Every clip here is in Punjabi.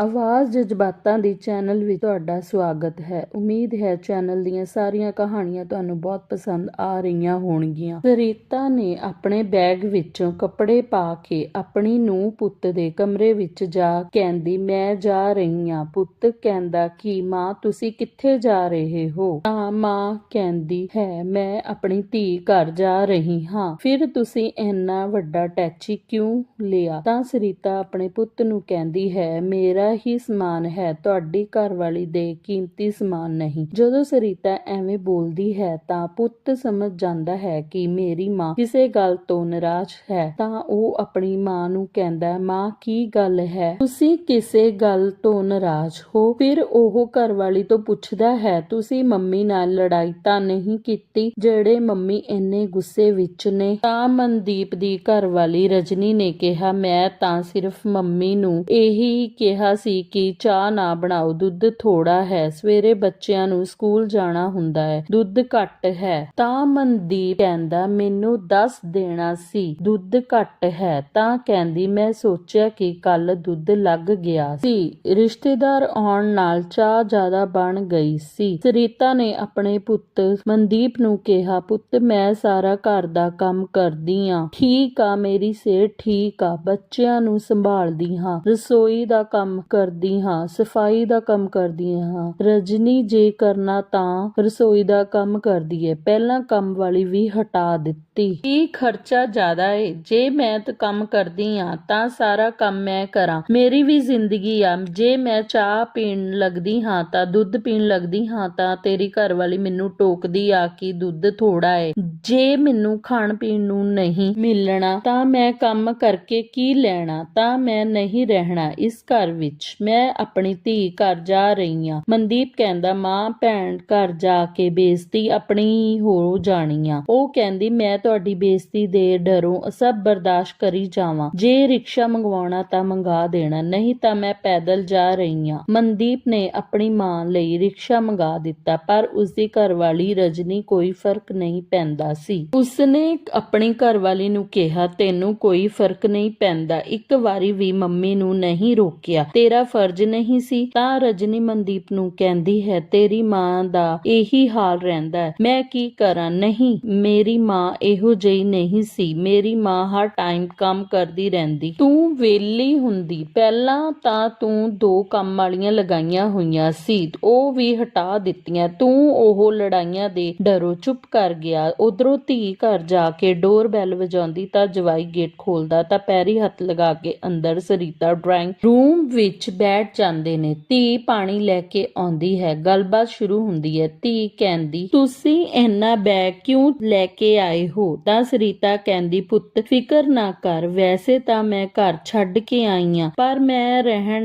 ਆਵਾਜ਼ ਜਜ਼ਬਾਤਾਂ ਦੀ ਚੈਨਲ ਵਿੱਚ ਤੁਹਾਡਾ ਸਵਾਗਤ ਹੈ। ਉਮੀਦ ਹੈ ਚੈਨਲ ਦੀਆਂ ਸਾਰੀਆਂ ਕਹਾਣੀਆਂ ਤੁਹਾਨੂੰ ਬਹੁਤ ਪਸੰਦ ਆ ਰਹੀਆਂ ਹੋਣਗੀਆਂ। ਸਰੀਤਾ ਨੇ ਆਪਣੇ ਬੈਗ ਵਿੱਚੋਂ ਕੱਪੜੇ ਪਾ ਕੇ ਆਪਣੀ ਨੂੰ ਪੁੱਤ ਦੇ ਕਮਰੇ ਵਿੱਚ ਜਾ ਕਹਿੰਦੀ, ਮੈਂ ਜਾ ਰਹੀ ਹਾਂ ਪੁੱਤ। ਕਹਿੰਦਾ, ਕਿ ਮਾਂ, ਤੁਸੀਂ ਕਿੱਥੇ ਜਾ ਰਹੇ ਹੋ? ਤਾਂ ਮਾਂ, ਕਹਿੰਦੀ, ਹੈ, ਮੈਂ ਆਪਣੀ ਧੀ ਘਰ ਜਾ ਰਹੀ ਹਾਂ। ਫਿਰ ਤੁਸੀਂ ਇੰਨਾ ਵੱਡਾ ਟੈਚੀ ਕਿਉਂ ਲਿਆ? ਤਾਂ ਸਰੀਤਾ ਆਪਣੇ ਪੁੱਤ ਨੂੰ ਕਹਿੰਦੀ, ਹੈ, ਮੇਰਾ ਹੀ ਸਮਾਨ ਹੈ, ਤੁਹਾਡੀ ਘਰਵਾਲੀ ਦੇ ਕੀਮਤੀ ਸਮਾਨ ਨਹੀਂ। ਜਦੋਂ ਸਰੀਤਾ ਐਵੇਂ ਬੋਲਦੀ ਹੈ ਤਾਂ ਪੁੱਤ ਸਮਝ ਜਾਂਦਾ ਹੈ ਕਿ ਮੇਰੀ ਮਾਂ ਕਿਸੇ ਗੱਲ ਤੋਂ ਨਾਰਾਜ਼ ਹੈ। ਤਾਂ ਉਹ ਆਪਣੀ ਮਾਂ ਨੂੰ ਕਹਿੰਦਾ, ਮਾਂ, ਕੀ ਗੱਲ ਹੈ? ਤੁਸੀਂ ਕਿਸੇ ਗੱਲ ਤੋਂ ਨਾਰਾਜ਼ ਹੋ? ਫਿਰ ਉਹ ਘਰਵਾਲੀ ਤੋਂ ਪੁੱਛਦਾ ਹੈ, ਤੁਸੀਂ ਮੰਮੀ ਨਾਲ ਲੜਾਈ ਤਾਂ ਨਹੀਂ ਕੀਤੀ, ਜਿਹੜੇ ਮੰਮੀ ਇੰਨੇ ਗੁੱਸੇ ਵਿੱਚ ਨੇ? ਤਾਂ ਮਨਦੀਪ ਦੀ ਘਰਵਾਲੀ ਰਜਨੀ ਨੇ ਕਿਹਾ, ਮੈਂ ਤਾਂ ਸਿਰਫ ਮੰਮੀ ਨੂੰ ਇਹੀ ਕਿਹਾ ਸੀ ਕਿ ਚਾਹ ਨਾ ਬਣਾਓ, ਦੁੱਧ ਥੋੜਾ ਹੈ। ਸਵੇਰੇ ਬੱਚਿਆਂ ਨੂੰ ਸਕੂਲ ਜਾਣਾ ਹੁੰਦਾ ਹੈ। ਦੁੱਧ ਘੱਟ ਹੈ। ਤਾਂ ਮਨਦੀਪ ਕਹਿੰਦਾ, ਮੈਨੂੰ ਦੱਸ ਦੇਣਾ ਸੀ, ਦੁੱਧ ਘੱਟ ਹੈ। ਤਾਂ ਕਹਿੰਦੀ, ਮੈਂ ਸੋਚਿਆ ਕਿ ਕੱਲ ਦੁੱਧ ਲੱਗ ਗਿਆ ਸੀ। ਰਿਸ਼ਤੇਦਾਰ ਆਉਣ ਨਾਲ ਚਾਹ ਜ਼ਿਆਦਾ ਬਣ ਗਈ ਸੀ। ਸਰੀਤਾ ਨੇ ਆਪਣੇ ਪੁੱਤ ਮਨਦੀਪ ਨੂੰ ਕਿਹਾ, ਪੁੱਤ, ਮੈਂ ਸਾਰਾ ਘਰ ਦਾ ਕੰਮ ਕਰਦੀ ਆ। ਠੀਕ ਆ, ਮੇਰੀ ਸਿਹਤ ਠੀਕ ਆ, ਬੱਚਿਆਂ ਨੂੰ ਸੰਭਾਲਦੀ ਹਾਂ ਰਸੋਈ ਦਾ ਕੰਮ ਕਰਦੀ ਹਾਂ, ਸਫ਼ਾਈ ਦਾ ਕੰਮ ਕਰਦੀ ਹਾਂ। ਰਜਨੀ ਜੇ ਕਰਨਾ ਤਾਂ ਰਸੋਈ ਦਾ ਕੰਮ ਕਰਦੀ ਹੈ ਪਹਿਲਾਂ ਕੰਮ ਵਾਲੀ ਵੀ ਹਟਾ ਦਿੱਤੀ। ਕੀ ਖਰਚਾ ਜ਼ਿਆਦਾ ਏ? ਜੇ ਮੈਂ ਤਾਂ ਕੰਮ ਕਰਦੀ ਹਾਂ, ਤਾਂ ਸਾਰਾ ਕੰਮ ਮੈਂ ਕਰਾਂ। ਮੇਰੀ ਵੀ ਜ਼ਿੰਦਗੀ ਆ। ਜੇ ਮੈਂ ਚਾਹ ਪੀਣ ਲੱਗਦੀ ਹਾਂ, ਤਾਂ ਦੁੱਧ ਪੀਣ ਲੱਗਦੀ ਹਾਂ, ਤਾਂ ਤੇਰੀ ਘਰਵਾਲੀ ਮੈਨੂੰ ਟੋਕਦੀ ਆ ਕਿ ਦੁੱਧ ਥੋੜਾ ਏ। ਜੇ ਮੈਨੂੰ ਖਾਣ ਪੀਣ ਨੂੰ ਨਹੀਂ ਮਿਲਣਾ, ਤਾਂ ਮੈਂ ਕੰਮ ਕਰਕੇ ਕੀ ਲੈਣਾ? ਤਾਂ ਮੈਂ ਨਹੀਂ ਰਹਿਣਾ ਇਸ ਘਰ ਵਿੱਚ। ਮੈਂ ਆਪਣੀ ਧੀ ਘਰ ਜਾ ਰਹੀ ਹਾਂ। ਮਨਦੀਪ ਕਹਿੰਦਾ, ਮਾਂ, ਭੈਣ ਘਰ ਜਾ ਕੇ ਬੇਇੱਜ਼ਤੀ ਆਪਣੀ ਹੋ ਜਾਣੀ ਆ। ਉਹ ਕਹਿੰਦੀ, ਮੈਂ ਤੁਹਾਡੀ ਬੇਇੱਜ਼ਤੀ ਦੇ ਡਰੋਂ ਸਭ ਬਰਦਾਸ਼ਤ ਕਰੀ ਜਾਵਾਂ। ਜੇ ਰਿਕਸ਼ਾ ਮੰਗਵਾਉਣਾ ਤਾਂ ਮੰਗਾ ਦੇਣਾ, ਨਹੀਂ ਤਾਂ ਮੈਂ ਪੈਦਲ ਜਾ ਰਹੀ ਹਾਂ। ਮਨਦੀਪ ਨੇ ਆਪਣੀ ਮਾਂ ਲਈ ਰਿਕਸ਼ਾ ਮੰਗਾ ਦਿੱਤਾ, ਪਰ ਉਸਦੀ ਘਰਵਾਲੀ ਰਜਨੀ ਕੋਈ ਫ਼ਰਕ ਨਹੀਂ ਪੈਂਦਾ ਸੀ। ਉਸਨੇ ਆਪਣੀ ਘਰਵਾਲੀ ਨੂੰ ਕਿਹਾ, ਤੈਨੂੰ ਕੋਈ ਫ਼ਰਕ ਨਹੀਂ ਪੈਂਦਾ। ਇੱਕ ਵਾਰੀ ਵੀ ਮੰਮੀ ਨੂੰ ਨਹੀਂ ਰੋਕਿਆ। ਤੇ ਤੇਰਾ ਫਰਜ਼ ਨਹੀਂ ਸੀ। ਤਾਂ ਰਜਨੀ ਮਨਦੀਪ ਨੂੰ ਕਹਿੰਦੀ ਹੈ, ਤੇਰੀ ਮਾਂ ਦਾ ਇਹੀ ਹਾਲ ਰਹਿੰਦਾ ਹੈ। ਮੈਂ ਕੀ ਕਰਾਂ? ਨਹੀਂ, ਮੇਰੀ ਮਾਂ ਇਹੋ ਜਿਹੀ ਨਹੀਂ ਸੀ। ਮੇਰੀ ਮਾਂ ਹਰ ਟਾਈਮ ਕੰਮ ਕਰਦੀ ਰਹਿੰਦੀ। ਤੂੰ ਵੇਲੀ ਹੁੰਦੀ। ਪਹਿਲਾਂ ਤਾਂ ਤੂੰ ਦੋ ਕੰਮ ਵਾਲੀਆਂ ਲਗਾਈਆਂ ਹੋਈਆਂ ਸੀ। ਉਹ ਵੀ ਹਟਾ ਦਿੱਤੀਆਂ। ਤੂੰ ਉਹ ਲੜਾਈਆਂ ਦੇ ਡਰੋ ਚੁੱਪ ਕਰ ਗਿਆ। ਉਧਰੋਂ ਧੀ ਘਰ ਜਾ ਕੇ ਡੋਰ ਬੈਲ ਵਜਾਉਂਦੀ ਤਾਂ ਜਵਾਈ ਗੇਟ ਖੋਲਦਾ ਤਾਂ ਪੈਰੀ ਹੱਥ ਲਗਾ ਕੇ ਅੰਦਰ ਸਰੀਤਾ ਡਰਾਇੰਗ ਰੂਮ ਵਿੱਚ ਵਿੱਚ ਬੈਠ ਜਾਂਦੇ ਨੇ। ਧੀ ਪਾਣੀ ਲੈ ਕੇ ਆਉਂਦੀ ਹੈ। ਗੱਲਬਾਤ ਸ਼ੁਰੂ ਹੁੰਦੀ ਹੈ। ਧੀ ਕਹਿੰਦੀ, ਤੁਸੀਂ ਇੰਨਾ ਬੈਗ ਕਿਉਂ ਲੈ ਕੇ ਆਏ ਹੋ? ਤਾਂ ਸਰੀਤਾ ਕਹਿੰਦੀ, ਪੁੱਤ, ਫਿਕਰ ਨਾ ਕਰ। ਵੈਸੇ ਤਾਂ ਮੈਂ ਘਰ ਛੱਡ ਕੇ ਆਈ ਆਂ, ਪਰ ਮੈਂ ਰਹਿਣ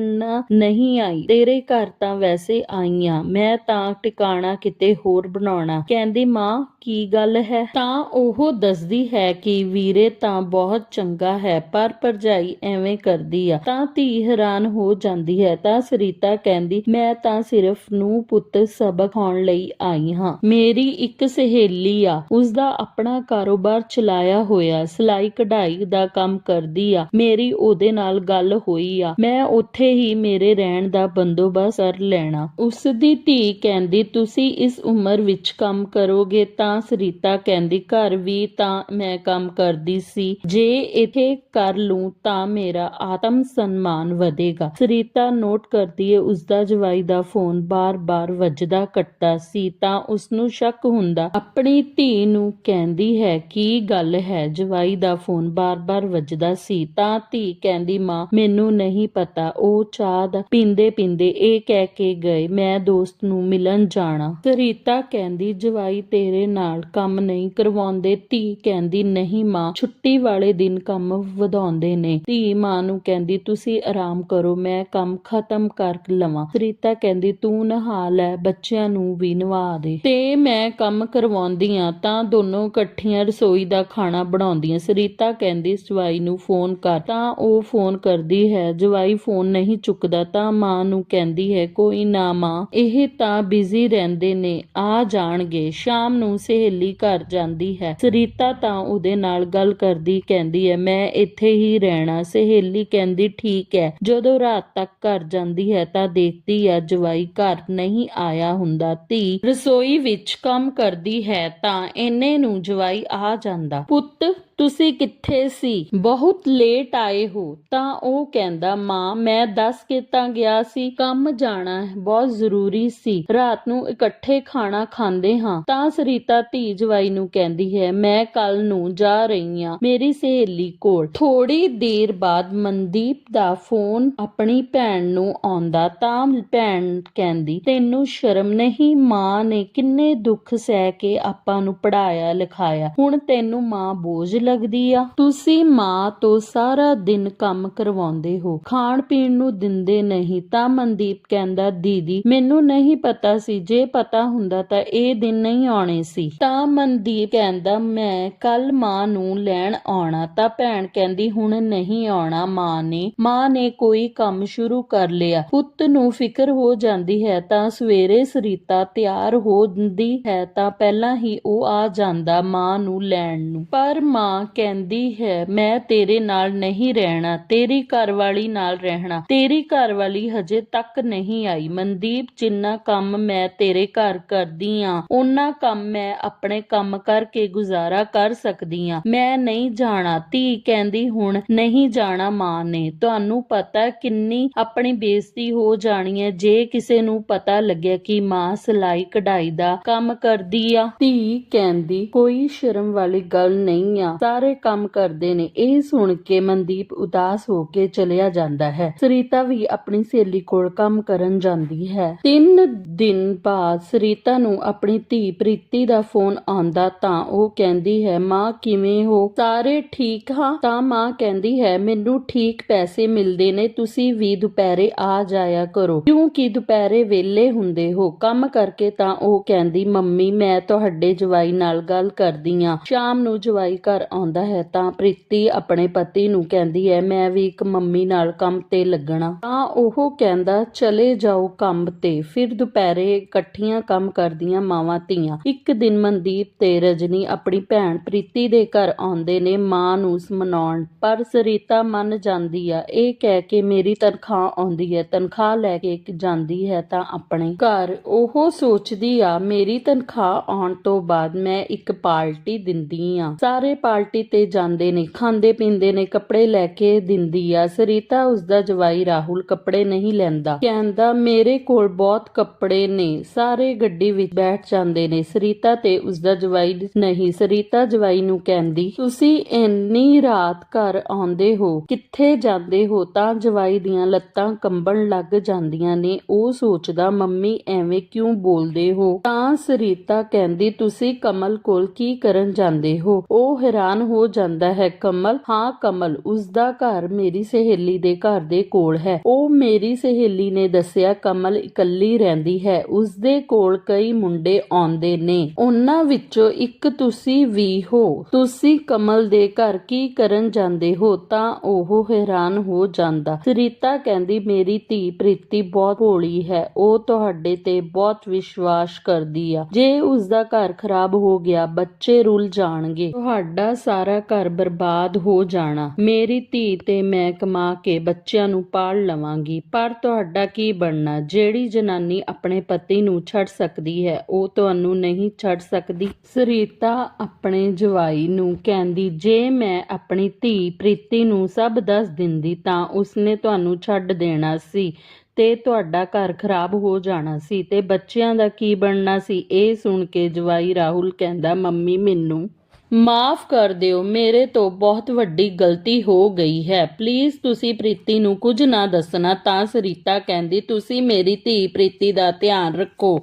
ਨਹੀਂ ਆਈ। ਤੇਰੇ ਘਰ ਤਾਂ ਵੈਸੇ ਆਈ ਆ। ਮੈਂ ਤਾਂ ਟਿਕਾਣਾ ਕਿਤੇ ਹੋਰ ਬਣਾਉਣਾ। ਕਹਿੰਦੀ, ਮਾਂ, ਕੀ ਗੱਲ ਹੈ? ਤਾਂ ਉਹ ਦੱਸਦੀ ਹੈ ਕਿ ਵੀਰੇ ਤਾਂ ਬਹੁਤ ਚੰਗਾ ਹੈ, ਪਰ ਭਰਜਾਈ ਐਵੇਂ ਕਰਦੀ ਆ। ਤਾਂ ਧੀ ਹੈਰਾਨ ਹੋ ਜਾਂਦੀ ਹੈ, ਤਾਂ ਸਰੀਤਾ ਕਹਿੰਦੀ, ਮੈਂ ਤਾਂ ਸਿਰਫ ਨੂੰ ਪੁੱਤ ਸਬਕ ਖਾਣ ਲਈ ਆਈ ਹਾਂ। ਮੇਰੀ ਇੱਕ ਸਹੇਲੀ ਆ ਉਸ ਦਾ ਆਪਣਾ ਕਾਰੋਬਾਰ ਚਲਾਇਆ ਹੋਇਆ, ਸਿਲਾਈ ਕਢਾਈ ਦਾ ਕੰਮ ਕਰਦੀ ਆ। ਮੇਰੀ ਉਹਦੇ ਨਾਲ ਗੱਲ ਹੋਈ ਆ। ਮੈਂ ਉੱਥੇ ਹੀ ਮੇਰੇ ਰਹਿਣ ਦਾ ਬੰਦੋਬਸਤ ਕਰ ਲੈਣਾ। ਉਸ ਦੀ ਧੀ ਕਹਿੰਦੀ, ਤੁਸੀਂ ਇਸ ਉਮਰ ਵਿੱਚ ਕੰਮ ਕਰੋਗੇ ਤਾਂ ਸਰੀਤਾ ਕਹਿੰਦੀ, ਘਰ ਵੀ ਤਾਂ ਮੈਂ ਕੰਮ ਕਰਦੀ ਸੀ। ਜੇ ਇੱਥੇ ਕਰ ਲੂੰ ਤਾਂ ਮੇਰਾ ਆਤਮ ਸਨਮਾਨ ਵਧੇਗਾ। ਸਰੀਤਾ ਨੋਟ ਕਰਦੀ ਹੈ ਉਸ ਜਵਾਈ ਦਾ ਫੋਨ ਬਾਰ-ਬਾਰ ਵੱਜਦਾ ਕੱਟਦਾ ਸੀ ਤਾਂ ਉਸਨੂੰ ਸ਼ੱਕ ਹੁੰਦਾ, ਆਪਣੀ ਧੀ ਨੂੰ ਕਹਿੰਦੀ ਹੈ, ਕੀ ਗੱਲ ਹੈ? ਜਵਾਈ ਦਾ ਫੋਨ ਬਾਰ-ਬਾਰ ਵੱਜਦਾ ਸੀ ਤਾਂ ਧੀ ਕਹਿੰਦੀ, ਮਾਂ, ਮੈਨੂੰ ਨਹੀਂ ਪਤਾ, ਉਹ ਚਾਹ ਦਾ ਪੀਂਦੇ ਪੀਂਦੇ ਇਹ ਕਹਿ ਕੇ ਗਏ, ਮੈਂ ਦੋਸਤ ਨੂੰ ਮਿਲਣ ਜਾਣਾ। ਸਰੀਤਾ ਕਹਿੰਦੀ, ਜਵਾਈ ਤੇਰੇ ਨਾਲ ਕੰਮ ਨਹੀਂ ਕਰਵਾਉਂਦੇ। ਧੀ ਕਹਿੰਦੀ, ਨਹੀਂ ਮਾਂ, ਛੁੱਟੀ ਵਾਲੇ ਦਿਨ ਕੰਮ ਵਧਾਉਂਦੇ ਨੇ। ਧੀ ਮਾਂ ਨੂੰ ਕਹਿੰਦੀ, ਤੁਸੀਂ ਆਰਾਮ ਕਰੋ, ਮੈਂ ਮੈਂ ਕੰਮ ਖਤਮ ਕਰ ਲਵਾਂ। ਸਰੀਤਾ ਕਹਿੰਦੀ, ਤੂੰ ਨਹਾ ਲੈ, ਬੱਚਿਆਂ ਨੂੰ ਵੀ ਨਵਾ ਦੇ। ਤੇ ਮੈਂ ਕੰਮ ਕਰਵਾਉਂਦੀ ਆ, ਤਾਂ ਦੋਨੋਂ ਇਕੱਠੀਆਂ ਰਸੋਈ ਦਾ ਖਾਣਾ ਬਣਾਉਂਦੀਆਂ। ਸਰੀਤਾ ਕਹਿੰਦੀ, ਜਵਾਈ ਨੂੰ ਫੋਨ ਕਰ। ਤਾਂ ਉਹ ਫੋਨ ਕਰਦੀ ਹੈ, ਜਵਾਈ ਫੋਨ ਨਹੀਂ ਚੁੱਕਦਾ। ਤਾਂ ਮਾਂ ਨੂੰ ਕਹਿੰਦੀ ਹੈ, ਕੋਈ ਨਾ ਮਾਂ, ਇਹ ਤਾਂ ਬਿਜ਼ੀ ਰਹਿੰਦੇ ਨੇ, ਆ ਜਾਣਗੇ। ਸ਼ਾਮ ਨੂੰ ਸਹੇਲੀ ਘਰ ਜਾਂਦੀ ਹੈ। ਸਰੀਤਾ ਤਾਂ ਉਹਦੇ ਨਾਲ ਗੱਲ ਕਰਦੀ, ਕਹਿੰਦੀ ਹੈ, ਮੈਂ ਇੱਥੇ ਹੀ ਰਹਿਣਾ। ਸਹੇਲੀ ਕਹਿੰਦੀ, ਠੀਕ ਹੈ। ਜਦੋਂ ਰਾਤ ਰਾਤ ਤੱਕ ਘਰ ਜਾਂਦੀ ਹੈ ਤਾਂ ਦੇਖਦੀ ਹੈ, ਜਵਾਈ ਘਰ ਨਹੀਂ ਆਇਆ ਹੁੰਦਾ। ਧੀ ਰਸੋਈ ਵਿੱਚ ਕੰਮ ਕਰਦੀ ਹੈ ਤਾਂ ਇੰਨੇ ਨੂੰ ਜਵਾਈ ਆ ਜਾਂਦਾ। ਪੁੱਤ ਤੁਸੀਂ ਕਿੱਥੇ ਸੀ? ਬਹੁਤ ਲੇਟ ਆਏ ਹੋ। ਤਾਂ ਉਹ ਕਹਿੰਦਾ, ਮਾਂ, ਮੈਂ ਦੱਸ ਕੇ ਤਾਂ ਗਿਆ ਸੀ, ਕੰਮ ਜਾਣਾ ਹੈ, ਬਹੁਤ ਜ਼ਰੂਰੀ ਸੀ। ਰਾਤ ਨੂੰ ਇਕੱਠੇ ਖਾਣਾ ਖਾਂਦੇ ਹਾਂ। ਤਾਂ ਸਰੀਤਾ ਧੀ ਜਵਾਈ ਨੂੰ ਕਹਿੰਦੀ ਹੈ, ਮੈਂ ਕੱਲ ਨੂੰ ਜਾ ਰਹੀ ਹਾਂ ਮੇਰੀ ਸਹੇਲੀ ਕੋਲ। ਥੋੜੀ ਦੇਰ ਬਾਅਦ ਮਨਦੀਪ ਦਾ ਫੋਨ ਆਪਣੀ ਭੈਣ ਨੂੰ ਆਉਂਦਾ, ਤਾਂ ਭੈਣ ਕਹਿੰਦੀ, ਤੈਨੂੰ ਸ਼ਰਮ ਨਹੀਂ? ਮਾਂ ਨੇ ਕਿੰਨੇ ਦੁੱਖ ਸਹਿ ਕੇ ਆਪਾਂ ਨੂੰ ਪੜਾਇਆ ਲਿਖਾਇਆ। ਹੁਣ ਤੈਨੂੰ ਮਾਂ ਬੋਝ ਲੱਗਦੀ ਆ? ਤੁਸੀਂ ਮਾਂ ਤੋਂ ਸਾਰਾ ਦਿਨ ਕੰਮ ਕਰਵਾਉਂਦੇ ਹੋ। ਖਾਣ ਪੀਣ ਨੂੰ ਦਿੰਦੇ ਨਹੀਂ ਤਾਂ ਮਨਦੀਪ ਕਹਿੰਦਾ, ਦੀਦੀ, ਮੈਨੂੰ ਨਹੀਂ ਪਤਾ ਸੀ। ਜੇ ਪਤਾ ਹੁੰਦਾ ਤਾਂ ਇਹ ਦਿਨ ਨਹੀਂ ਆਉਣੇ ਸੀ। ਤਾਂ ਮਨਦੀਪ ਕਹਿੰਦਾ, ਮੈਂ ਕੱਲ ਮਾਂ ਨੂੰ ਲੈਣ ਆਉਣਾ ਤਾਂ ਭੈਣ ਕਹਿੰਦੀ, ਹੁਣ ਨਹੀਂ ਆਉਣਾ ਮਾਂ ਨੇ। ਮਾਂ ਨੇ ਕੋਈ ਕੰਮ ਸ਼ੁਰੂ ਕਰ ਲਿਆ। ਪੁੱਤ ਨੂੰ ਫਿਕਰ ਹੋ ਜਾਂਦੀ ਹੈ ਤਾਂ ਸਵੇਰੇ ਸਰੀਤਾ ਤਿਆਰ ਹੋ ਜਾਂਦੀ ਹੈ ਤਾਂ ਪਹਿਲਾਂ ਹੀ ਉਹ ਆ ਜਾਂਦਾ ਮਾਂ ਨੂੰ ਲੈਣ ਨੂੰ। ਪਰ ਮਾਂ ਕਹਿੰਦੀ ਹੈ, ਮੈਂ ਤੇਰੇ ਨਾਲ ਨਹੀਂ ਰਹਿਣਾ, ਤੇਰੀ ਘਰਵਾਲੀ ਨਾਲ ਰਹਿਣਾ। ਤੇਰੀ ਘਰਵਾਲੀ ਹਜੇ ਤੱਕ ਨਹੀਂ ਆਈ। ਮਨਦੀਪ, ਜਿੰਨਾ ਕੰਮ ਮੈਂ ਤੇਰੇ ਘਰ ਕਰਦੀ ਆ ਉਹਨਾਂ ਕੰਮ ਮੈਂ ਆਪਣੇ ਕੰਮ ਕਰਕੇ ਗੁਜ਼ਾਰਾ ਕਰ ਸਕਦੀ ਆ। ਮੈਂ ਨਹੀਂ ਜਾਣਾ। ਧੀ ਕਹਿੰਦੀ, ਹੁਣ ਨਹੀਂ ਜਾਣਾ ਮਾਂ ਨੇ। ਤੁਹਾਨੂੰ ਪਤਾ ਕਿੰਨੀ ਆਪਣੀ ਬੇਇੱਜ਼ਤੀ ਹੋ ਜਾਣੀ ਹੈ। ਜੇ ਕਿਸੇ ਨੂੰ ਪਤਾ ਲੱਗਿਆ ਕਿ ਮਾਂ ਸਿਲਾਈ ਕਢਾਈ ਦਾ ਕੰਮ ਕਰਦੀ ਆ, ਧੀ ਕਹਿੰਦੀ, ਕੋਈ ਸ਼ਰਮ ਵਾਲੀ ਗੱਲ ਨਹੀਂ ਆ। ਸਾਰੇ ਕੰਮ ਕਰਦੇ ਨੇ। ਇਹ ਸੁਣ ਕੇ ਮਨਦੀਪ ਉਦਾਸ ਹੋ ਕੇ ਚਲਿਆ ਜਾਂਦਾ ਹੈ। ਸਰੀਤਾ ਵੀ ਆਪਣੀ ਸਹੇਲੀ ਕੋਲ ਕੰਮ ਕਰਨ ਜਾਂਦੀ ਹੈ। ਤਿੰਨ ਦਿਨ ਬਾਅਦ ਸਰੀਤਾ ਨੂੰ ਆਪਣੀ ਧੀ ਪ੍ਰੀਤੀ ਦਾ ਫੋਨ ਆਉਂਦਾ ਤਾਂ ਉਹ ਕਹਿੰਦੀ ਹੈ, ਮਾਂ, ਕਿਵੇਂ ਹੋ? ਸਾਰੇ ਠੀਕ ਹਾਂ? ਤਾਂ ਮਾਂ ਕਹਿੰਦੀ ਹੈ, ਮੈਨੂੰ ਠੀਕ ਪੈਸੇ ਮਿਲਦੇ ਨੇ, ਤੁਸੀਂ ਵੀ ਦੁਪਹਿਰੇ ਆ ਜਾਇਆ ਕਰੋ। ਕਿਉਂਕਿ ਦੁਪਹਿਰੇ ਵਿਹਲੇ ਹੁੰਦੇ ਹੋ। ਕੰਮ ਕਰਕੇ ਤਾਂ ਉਹ ਕਹਿੰਦੀ, ਮੰਮੀ, ਮੈਂ ਤੁਹਾਡੇ ਜਵਾਈ ਨਾਲ ਗੱਲ ਕਰਦੀ ਆ ਸ਼ਾਮ ਨੂੰ ਜਵਾਈ ਘਰ ਆਉਂਦਾ ਹੈ ਤਾਂ ਪ੍ਰੀਤੀ ਆਪਣੇ ਪਤੀ ਨੂੰ ਕਹਿੰਦੀ ਹੈ, ਮੈਂ ਵੀ ਇੱਕ ਮੰਮੀ ਨਾਲ ਕੰਮ ਤੇ ਲੱਗਣਾ। ਤਾਂ ਉਹ ਕਹਿੰਦਾ, ਚਲੇ ਜਾਓ ਕੰਮ ਤੇ। ਫਿਰ ਦੁਪਹਿਰੇ ਇਕੱਠੀਆਂ ਕੰਮ ਕਰਦੀਆਂ ਮਾਵਾਂ ਧੀਆਂ। ਇੱਕ ਦਿਨ ਮਨਦੀਪ ਤੇ ਰਜਨੀ ਆਪਣੀ ਭੈਣ ਪ੍ਰੀਤੀ ਦੇ ਘਰ ਆਉਂਦੇ ਨੇ ਮਾਂ ਨੂੰ ਮਨਾਉਣ। ਪਰ ਸਰੀਤਾ ਮੰਨ ਜਾਂਦੀ ਆ, ਇਹ ਕਹਿ ਕੇ ਮੇਰੀ ਤਨਖਾਹ ਆਉਂਦੀ ਹੈ, ਤਨਖਾਹ ਲੈ ਕੇ ਜਾਂਦੀ ਹੈ ਤਾਂ ਆਪਣੇ ਘਰ। ਉਹ ਸੋਚਦੀ ਆ, ਮੇਰੀ ਤਨਖਾਹ ਆਉਣ ਤੋਂ ਬਾਅਦ ਮੈਂ ਇੱਕ ਪਾਰਟੀ ਦਿੰਦੀ ਆ। ਸਾਰੇ ਪਾਰਟੀ ਤੇ ਜਾਂਦੇ ਨੇ, ਖਾਂਦੇ ਪੀਂਦੇ ਨੇ, ਕੱਪੜੇ ਲੈ ਕੇ ਦਿੰਦੀ ਆ। ਸਰੀਤਾ ਉਸਦਾ ਜਵਾਈ ਰਾਹੁਲ ਕੱਪੜੇ ਨਹੀਂ ਲੈਂਦਾ। ਕਹਿੰਦਾ, ਮੇਰੇ ਕੋਲ ਬਹੁਤ ਕੱਪੜੇ ਨੇ, ਸਾਰੇ ਗੱਡੀ ਵਿੱਚ ਬੈਠ ਜਾਂਦੇ ਨੇ। ਸਰੀਤਾ ਤੇ ਉਸਦਾ ਜਵਾਈ ਨਹੀਂ, ਸਰੀਤਾ ਜਵਾਈ ਨੂੰ ਕਹਿੰਦੀ, ਤੁਸੀਂ ਇੰਨੀ ਰਾਤ ਘਰ ਆਉਂਦੇ ਹੋ, ਕਿੱਥੇ ਜਾਂਦੇ ਹੋ? ਤਾਂ ਜਵਾਈ ਦੀਆਂ ਲੱਤਾਂ ਕੰਬਣ ਲੱਗ ਜਾਂਦੀਆਂ ਨੇ। ਉਹ ਸੋਚਦਾ, ਮੰਮੀ, ਐਵੇਂ ਕਿਉਂ ਬੋਲਦੇ ਹੋ? ਤਾਂ ਸਰੀਤਾ ਕਹਿੰਦੀ, ਤੁਸੀਂ ਕਮਲ ਕੋਲ ਕੀ ਕਰਨ ਜਾਂਦੇ ਹੋ? ਉਹ ਹੈਰਾਨ ਹੋ ਜਾਂਦਾ ਹੈ। ਕਮਲ, ਹਾਂ ਕਮਲ, ਉਸਦਾ ਘਰ ਮੇਰੀ ਸਹੇਲੀ ਦੇ ਘਰ ਦੇ ਕੋਲ ਹੈ। ਉਹ ਮੇਰੀ ਸਹੇਲੀ ਨੇ ਦੱਸਿਆ, ਕਮਲ ਇਕੱਲੀ ਰਹਿੰਦੀ ਹੈ। ਉਸਦੇ ਕੋਲ ਕਈ ਮੁੰਡੇ ਆਉਂਦੇ ਨੇ। ਉਹਨਾਂ ਵਿੱਚੋਂ ਇੱਕ ਤੁਸੀਂ ਵੀ ਹੋ। ਤੁਸੀਂ ਕਮਲ ਦੇ ਘਰ ਕੀ ਕਰਨ ਜਾਂਦੇ ਹੋ? ਤਾਂ ਉਹ ਹੈਰਾਨ ਹੋ ਜਾਂਦਾ। ਸਰੀਤਾ ਕਹਿੰਦੀ, ਮੇਰੀ ਧੀ ਪ੍ਰੀਤੀ ਬਹੁਤ ਭੋਲੀ ਹੈ। ਉਹ ਤੁਹਾਡੇ ਤੇ ਬਹੁਤ ਵਿਸ਼ਵਾਸ ਕਰਦੀ ਆ। ਜੇ ਉਸਦਾ ਘਰ ਖਰਾਬ ਹੋ ਗਿਆ, ਬੱਚੇ ਰੁੱਲ ਜਾਣਗੇ। ਤੁਹਾਡਾ ਸਾਰਾ ਘਰ ਬਰਬਾਦ ਹੋ ਜਾਣਾ। ਮੇਰੀ ਧੀ ਤੇ ਮੈਂ ਕਮਾ ਕੇ ਬੱਚਿਆਂ ਨੂੰ ਪਾਲ ਲਵਾਂਗੀ। ਪਰ ਤੁਹਾਡਾ ਕੀ ਬਣਨਾ? ਜਿਹੜੀ ਜਨਾਨੀ ਆਪਣੇ ਪਤੀ ਨੂੰ ਛੱਡ ਸਕਦੀ ਹੈ, ਉਹ ਤੁਹਾਨੂੰ ਨਹੀਂ ਛੱਡ ਸਕਦੀ। ਸਰੀਤਾ ਆਪਣੇ ਜਵਾਈ ਨੂੰ ਕਹਿੰਦੀ, ਜੇ ਮੈਂ ਆਪਣੀ ਧੀ ਪ੍ਰੀਤੀ ਨੂੰ ਸਭ ਦੱਸ ਦਿੰਦੀ ਤਾਂ ਉਸਨੇ ਤੁਹਾਨੂੰ ਛੱਡ ਦੇਣਾ ਸੀ ਤੇ ਤੁਹਾਡਾ ਘਰ ਖਰਾਬ ਹੋ ਜਾਣਾ ਸੀ ਤੇ ਬੱਚਿਆਂ ਦਾ ਕੀ ਬਣਨਾ ਸੀ? ਇਹ ਸੁਣ ਕੇ ਜਵਾਈ ਰਾਹੁਲ ਕਹਿੰਦਾ, ਮੰਮੀ, ਮੈਨੂੰ ਮਾਫ ਕਰ ਦਿਓ, ਮੇਰੇ ਤੋਂ ਬਹੁਤ ਵੱਡੀ ਗਲਤੀ ਹੋ ਗਈ ਹੈ। ਪਲੀਜ਼ ਤੁਸੀਂ ਪ੍ਰੀਤੀ ਨੂੰ ਕੁਝ ਨਾ ਦੱਸਣਾ, ਤਾਂ ਸਰੀਤਾ ਕਹਿੰਦੀ, ਤੁਸੀਂ ਮੇਰੀ ਧੀ ਪ੍ਰੀਤੀ ਦਾ ਧਿਆਨ ਰੱਖੋ।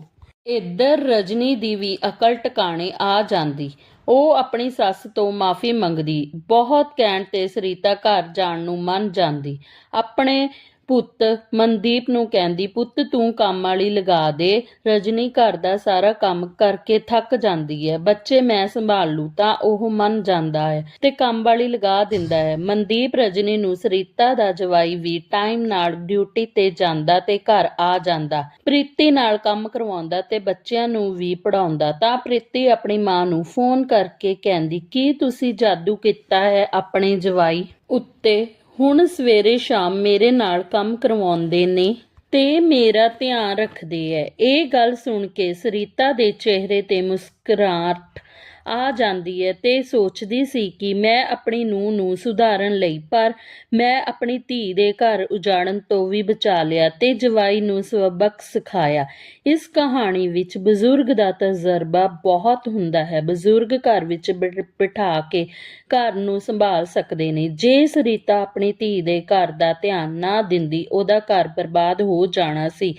ਇੱਧਰ ਰਜਨੀ ਦੀ ਵੀ ਅਕਲ ਟਿਕਾਣੇ ਆ ਜਾਂਦੀ। ਉਹ ਆਪਣੀ ਸੱਸ ਤੋਂ ਮਾਫੀ ਮੰਗਦੀ। ਬਹੁਤ ਕਹਿਣ ਤੇ ਸਰੀਤਾ ਘਰ ਜਾਣ ਨੂੰ ਮੰਨ ਜਾਂਦੀ। ਆਪਣੇ ਪੁੱਤ, ਮਨਦੀਪ ਨੂੰ ਕਹਿੰਦੀ, ਪੁੱਤ, ਤੂੰ ਕੰਮ ਵਾਲੀ ਲਗਾ ਦੇ। ਰਜਨੀ ਘਰ ਦਾ ਸਾਰਾ ਕੰਮ ਕਰਕੇ ਥੱਕ ਜਾਂਦੀ ਹੈ। ਬੱਚੇ ਮੈਂ ਸੰਭਾਲ ਲੂ ਤਾਂ ਉਹ ਮੰਨ ਜਾਂਦਾ ਹੈ ਤੇ ਕੰਮ ਵਾਲੀ ਲਗਾ ਦਿੰਦਾ ਹੈ। ਮਨਦੀਪ ਰਜਨੀ ਨੂੰ ਸਰੀਤਾ ਦਾ ਜਵਾਈ ਵੀ ਟਾਈਮ ਨਾਲ ਡਿਊਟੀ ਤੇ ਜਾਂਦਾ ਤੇ ਘਰ ਆ ਜਾਂਦਾ। ਪ੍ਰੀਤੀ ਨਾਲ ਕੰਮ ਕਰਵਾਉਂਦਾ ਤੇ ਬੱਚਿਆਂ ਨੂੰ ਵੀ ਪੜਾਉਂਦਾ ਤਾਂ ਪ੍ਰੀਤੀ ਆਪਣੀ ਮਾਂ ਨੂੰ ਫੋਨ ਕਰਕੇ ਕਹਿੰਦੀ, ਕੀ ਤੁਸੀਂ ਜਾਦੂ ਕੀਤਾ ਹੈ ਆਪਣੇ ਜਵਾਈ ਉੱਤੇ? ਹੁਣ ਸਵੇਰੇ ਸ਼ਾਮ ਮੇਰੇ ਨਾਲ ਕੰਮ ਕਰਵਾਉਂਦੇ ਨੇ ਤੇ ਮੇਰਾ ਧਿਆਨ ਰੱਖਦੇ ਐ। ਇਹ ਗੱਲ ਸੁਣ ਕੇ ਸਰੀਤਾ ਦੇ ਚਿਹਰੇ ਤੇ ਮੁਸਕਰਾਹਟ ਆ ਜਾਂਦੀ ਹੈ ਤੇ ਸੋਚਦੀ ਸੀ ਕਿ ਮੈਂ ਆਪਣੀ ਨੂੰਹ ਨੂੰ ਸੁਧਾਰਨ ਲਈ, ਪਰ ਮੈਂ ਆਪਣੀ ਧੀ ਦੇ ਘਰ ਉਜਾੜਨ ਤੋਂ ਵੀ ਬਚਾ ਲਿਆ ਤੇ ਜਵਾਈ ਨੂੰ ਸਬਕ ਸਿਖਾਇਆ। ਇਸ ਕਹਾਣੀ ਵਿੱਚ ਬਜ਼ੁਰਗ ਦਾ ਤਜਰਬਾ ਬਹੁਤ ਹੁੰਦਾ ਹੈ। ਬਜ਼ੁਰਗ ਘਰ ਵਿੱਚ ਬਿਠ- ਬਿਠਾ ਕੇ ਘਰ ਨੂੰ ਸੰਭਾਲ ਸਕਦੇ ਨੇ। ਜੇ ਸਰੀਤਾ ਆਪਣੀ ਧੀ ਦੇ ਘਰ ਦਾ ਧਿਆਨ ਨਾ ਦਿੰਦੀ, ਉਹਦਾ ਘਰ ਬਰਬਾਦ ਹੋ ਜਾਣਾ ਸੀ।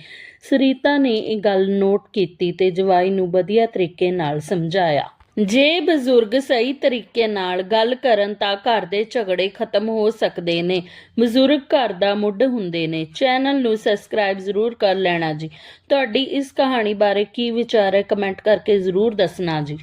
ਸਰੀਤਾ ਨੇ ਇਹ ਗੱਲ ਨੋਟ ਕੀਤੀ ਤੇ ਜਵਾਈ ਨੂੰ ਵਧੀਆ ਤਰੀਕੇ ਨਾਲ ਸਮਝਾਇਆ। ਜੇ ਬਜ਼ੁਰਗ ਸਹੀ ਤਰੀਕੇ ਨਾਲ ਗੱਲ ਕਰਨ ਤਾਂ ਘਰ ਦੇ ਝਗੜੇ ਖਤਮ ਹੋ ਸਕਦੇ ਨੇ। ਬਜ਼ੁਰਗ ਘਰ ਦਾ ਮੁੱਢ ਹੁੰਦੇ ਨੇ। ਚੈਨਲ ਨੂੰ ਸਬਸਕ੍ਰਾਈਬ ਜ਼ਰੂਰ ਕਰ ਲੈਣਾ ਜੀ। ਤੁਹਾਡੀ ਇਸ ਕਹਾਣੀ ਬਾਰੇ ਕੀ ਵਿਚਾਰ ਹੈ ਕਮੈਂਟ ਕਰਕੇ ਜ਼ਰੂਰ ਦੱਸਣਾ ਜੀ।